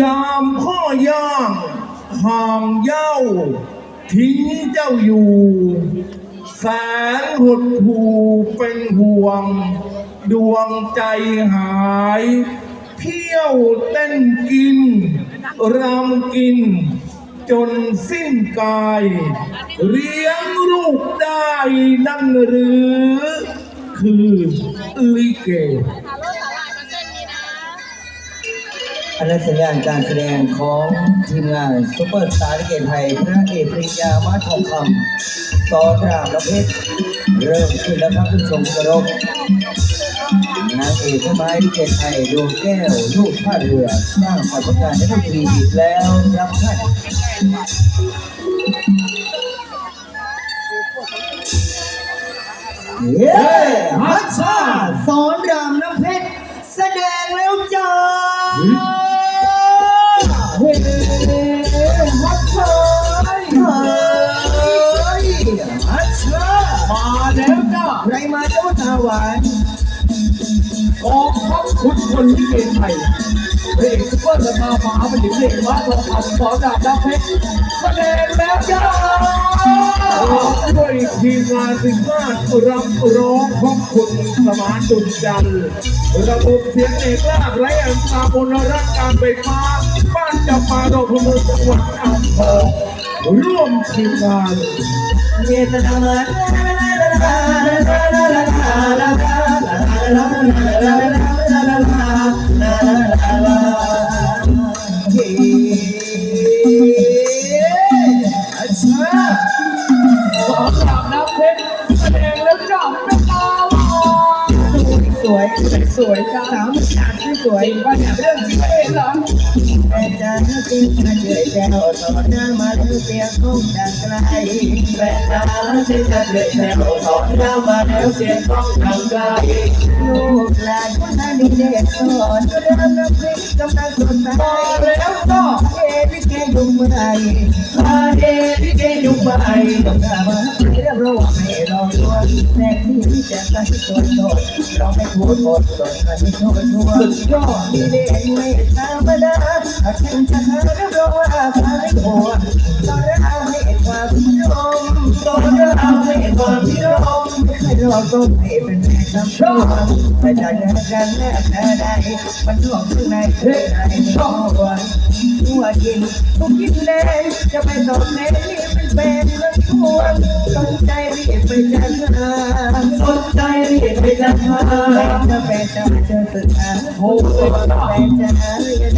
ยามพ่อย่างห่างเย้า ทิ้งเจ้าอยู่ แสนหดหูเป็นห่วง ดวงใจหาย เที่ยวเต้นกิน รำกิน จนสิ้นกาย เลี้ยงลูกได้นั่นหรือ คือลิเก อันนั้นสัญญาณการแสดงของทีมงานซุปเปอร์สตาร์ลิเกไทยพระเอกปริญญามาทองคำสอนรามประเพชรเริ่มขึ้นแล้วครับผู้ชมกรบนางเอกไม้ลิเกไทยดวงแก้วลูกท่าเรือสร้างปรากฏการณ์ในดนตรีอีกแล้วรับท่านเย้ฮัชชาสอนรามน้ำเพชรแสดงแล้วจ้า หวานกองทัพคุณคนลิเกไทยเพลงซุปเปอร์สตาร์มาเป็นถึงเพลงว่าทองคำสอนดาบดับเพชรแสดงแล้วจ้าด้วยทีมงานสิงห์มาศรับร้องของคุณสมานดุจจันทร์ระบบเสียงเอกลากไรอันตาบนรักการไฟฟ้าบ้านจำปาดอกพมือจังหวัดอ่างทองร่วมทีมงานเจตนามาฮั สวย สวยจ้าสาวจากที่สวยว่าเรื่องจริงเองเหรอ แต่จะจริงจะเจอแจ้วสอนหน้ามาเธอเสียงคงดังไกลแต่จะจริงจะเจอแจ้วสอนหน้ามาแล้วเสียงคงดังไกลลูกหลานคนนั้นดีเด็กสอนเริ่มนับพลิกกำลังสดใสมาแล้วก็เอลิเกยุงใหม่เอลิเกยุงใหม่ต้องการมาเรียบร้อยไม่รอตัวแต่ที่ที่จะตัดสดสดเราไม่พูดหมดสดกันไม่โชว์ชัวสุดยอดดีเด็กไม่ธรรมดาฉันจะหาเรียบร้อยพาไม่หัวตอนเราไม่เห็นความพิรมตอนเราไม่เห็นความพิรมไม่เคยรอต้นให้เป็นแม่คำชอบแต่จากนั้นกันแน่แน่ได้มันท่วงข้างในเพื่อให้ชอบวันตัวกินทุกกินแรงจะไปตอบแทนนี่เป็นแฟนและทวงสนใจรีบไปจัดหาสนใจรีบไปจัดหาจะแฟนจะเจอตึกหาโอ้ยแฟนจะหาจะได้มอเธอ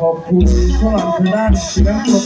ขอบคุณสำหรับทางด้านเสียงปรบ